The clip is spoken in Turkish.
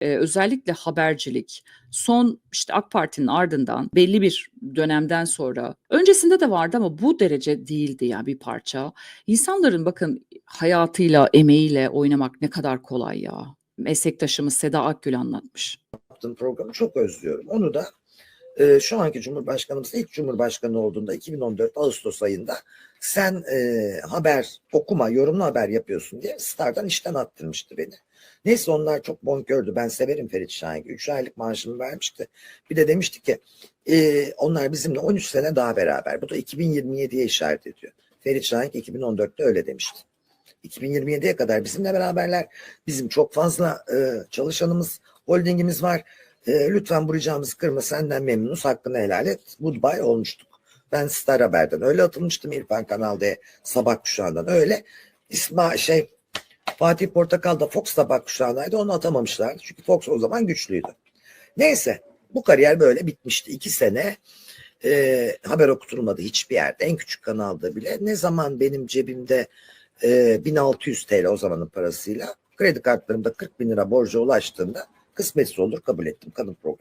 Eee, özellikle habercilik son, işte, AK Parti'nin ardından belli bir dönemden sonra öncesinde de vardı ama bu derece değildi ya bir parça. İnsanların bakın hayatıyla, emeğiyle oynamak ne kadar kolay ya. Meslektaşımız Seda Akgül anlatmış. yaptığım programı çok özlüyorum. Onu da e, şu anki Cumhurbaşkanımız ilk Cumhurbaşkanı olduğunda 2014 Ağustos ayında sen e, haber okuma, yorumlu haber yapıyorsun diye Star'dan işten attırmıştı beni. Neyse onlar çok bonkördü. Ben severim Ferit Şahin. 3 aylık maaşımı vermişti. Bir de demişti ki e, onlar bizimle 13 sene daha beraber. Bu da 2027'ye işaret ediyor. Ferit Şahin 2014'te öyle demişti. 2027'ye kadar bizimle beraberler. Bizim çok fazla e, çalışanımız, holdingimiz var. E, lütfen bu ricamızı kırma senden memnunuz hakkını helal et. Goodbye olmuştuk. Ben Star Haber'den öyle atılmıştım İrfan Kanal D sabah kuşağından öyle. İsma şey Fatih Portakal da Fox sabah kuşağındaydı onu atamamışlardı. Çünkü Fox o zaman güçlüydü. Neyse bu kariyer böyle bitmişti. iki sene e, haber okutulmadı hiçbir yerde. En küçük kanalda bile. Ne zaman benim cebimde e, 1600 TL o zamanın parasıyla kredi kartlarımda 40 bin lira borca ulaştığında kısmetse olur kabul ettim kadın programı.